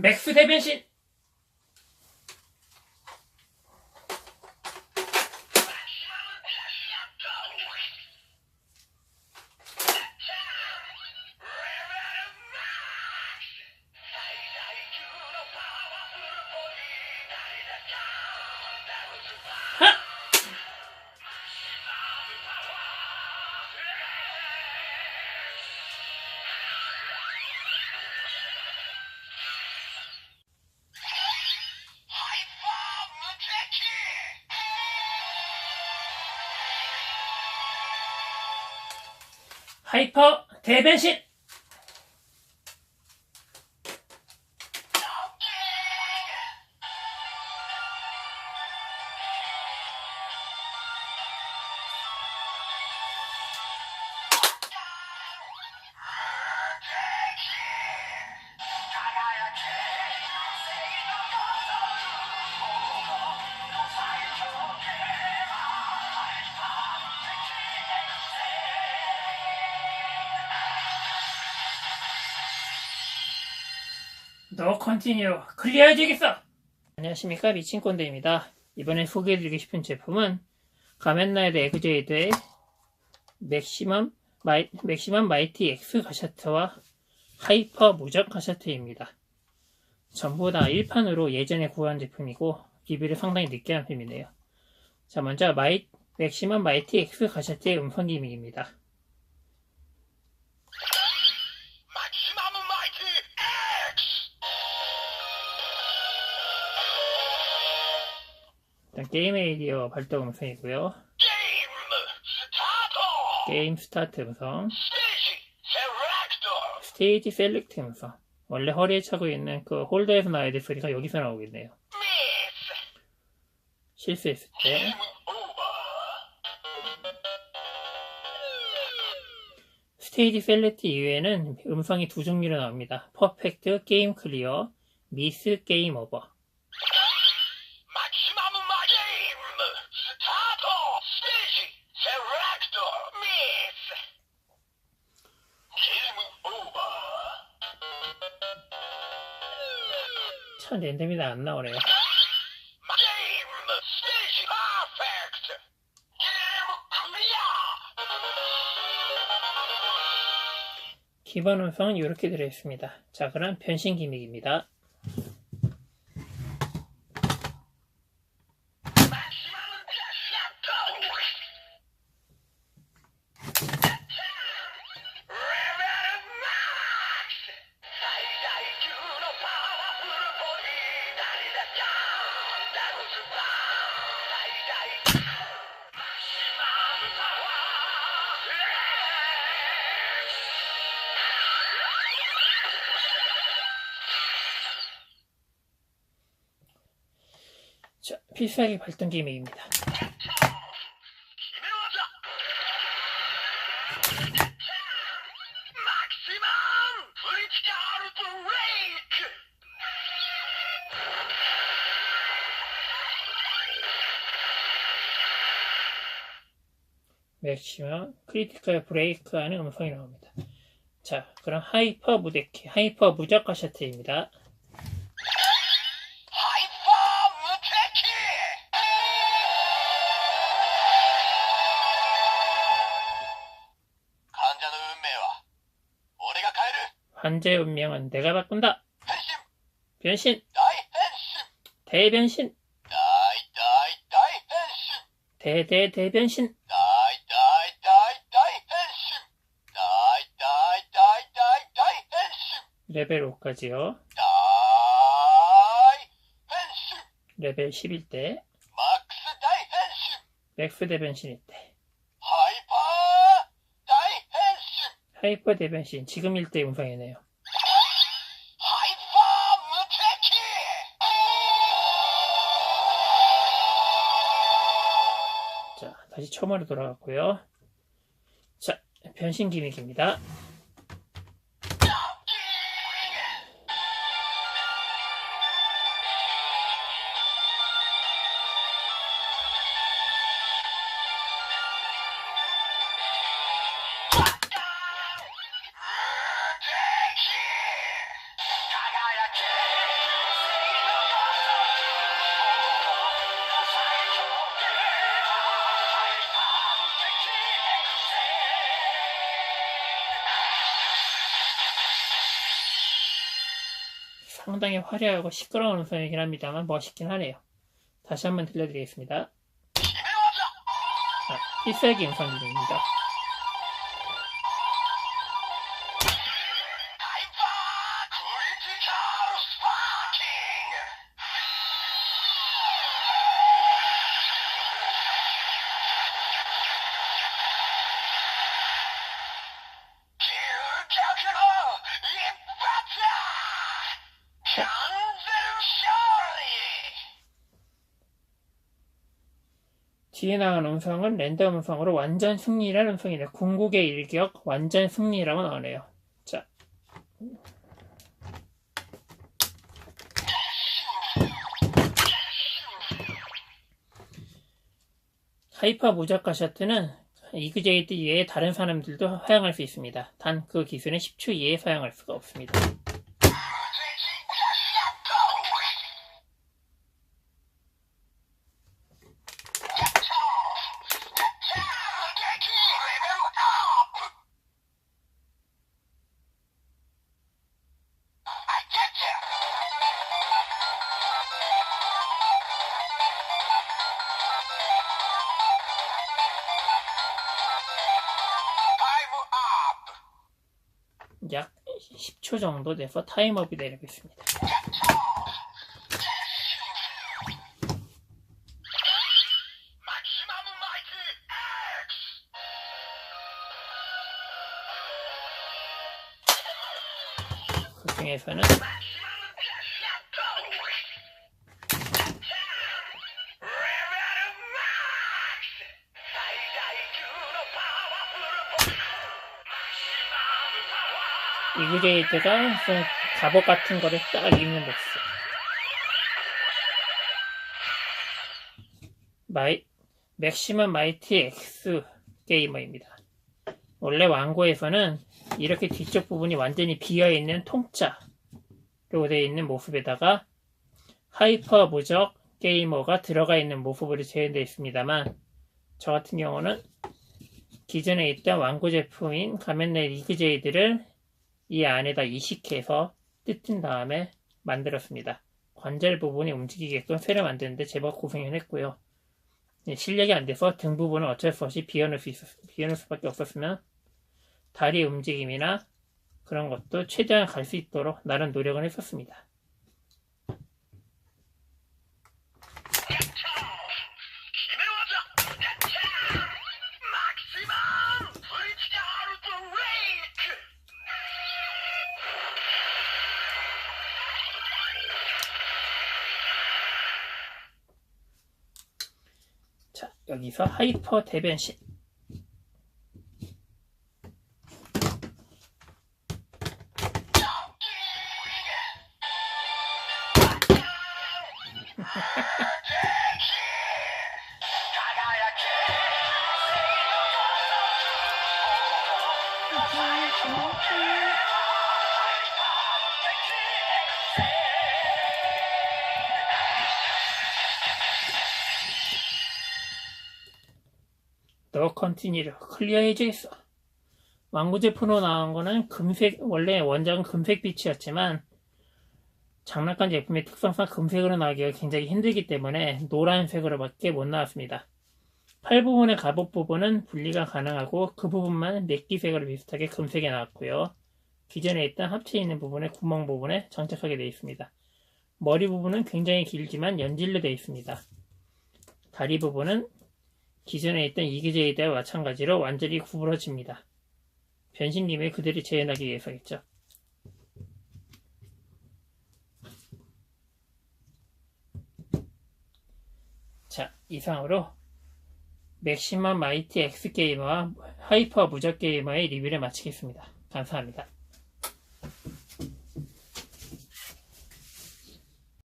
맥스 대변신 하이퍼 대변신 너 컨티뉴 클리어해 주겠어 안녕하십니까 미친꼰대입니다. 이번에 소개해드리고 싶은 제품은 가면라이더 에그제이드의 맥시멈 마이, 맥시멈 마이티 X 가샤트와 하이퍼 무적 가샤트입니다. 전부 다 1판으로 예전에 구한 제품이고 리뷰를 상당히 늦게 한 셈이네요. 자 먼저 마이, 맥시멈 마이티 X 가샤트의 음성 기믹입니다 게임 에이디어 발동 음성이고요! 게임 스타트 음성! 스테이지 셀렉트 음성. 원래 허리에 차고 있는 그 홀더에서 나야 될 소리가 여기서 나오겠네요. 실수했을 때. 스테이지 셀렉트 이외에는 음성이 두 종류로 나옵니다. 퍼펙트, 게임 클리어, 미스, 게임 오버. 참 랜덤이 안 Clear! 기본 음성은 이렇게 들어있습니다. 자, 그럼 변신 기믹입니다. 자, 필살기 발동 게임입니다. 맥시멈 크리티컬 브레이크 하는 음성이 나옵니다. 자, 그럼 하이퍼 무대키, 하이퍼 무적화 셔틀입니다. 환자의 운명은 내가 바꾼다. 변신. 대변신. 대대대변신. 레벨 5까지요. 레벨 11대. 맥스 대변신일 때. 하이퍼 대변신 지금 일대 음성이네요. 자, 다시 초마로 돌아갔고요. 자, 변신 기믹입니다. 상당히 화려하고 시끄러운 음성이긴 합니다만 멋있긴 하네요. 다시 한번 들려드리겠습니다. 아, 필살기 음성들입니다. 뒤에 나간 음성은 랜덤 음성으로 완전 승리라는 음성이네요. 궁극의 일격 완전 승리라고 나오네요. 자. 하이퍼 무작가 셔트는 이그제이트 이외에 다른 사람들도 사용할 수 있습니다. 단 그 기술은 10초 이내에 사용할 수가 없습니다. 약 10초 정도 돼서 타임업이 X! 그 중에서는 그제이트가 무슨 갑옷 같은 거를 딱 입는 모습. 마이, 맥시멈 마이티 X 게이머입니다. 원래 왕고에서는 이렇게 뒤쪽 부분이 완전히 비어있는 통짜로 되어 있는 모습에다가 하이퍼 무적 게이머가 들어가 있는 모습으로 재현되어 있습니다만 저 같은 경우는 기존에 있던 왕고 제품인 가면라이트 이그제이드를 이 안에다 이식해서 뜯은 다음에 만들었습니다. 관절 부분이 움직이게끔 새로 만드는데 제법 고생을 했고요. 예, 실력이 안 돼서 등 부분은 어쩔 수 없이 비워놓을 수 있었, 비워놓을 수밖에 없었으면 다리 움직임이나 그런 것도 최대한 갈 수 있도록 나름 노력을 했었습니다. 여기서 하이퍼 대변신. 너 컨티니를 클리어해주겠어. 왕구 제품으로 나온 거는 금색, 원래 원작은 금색 빛이었지만, 장난감 제품의 특성상 금색으로 나오기가 굉장히 힘들기 때문에 노란색으로밖에 못 나왔습니다. 팔 부분의 갑옷 부분은 분리가 가능하고 그 부분만 맥기색으로 비슷하게 금색에 나왔고요. 기존에 있던 합체 있는 부분의 구멍 부분에 장착하게 되어 있습니다. 머리 부분은 굉장히 길지만 연질로 되어 있습니다. 다리 부분은 기존에 있던 이기제이드와 마찬가지로 완전히 구부러집니다. 변신님을 그대로 재현하기 위해서겠죠. 자, 이상으로 맥시멈 마이티 X 게이머와 하이퍼 무적 게이머의 리뷰를 마치겠습니다. 감사합니다.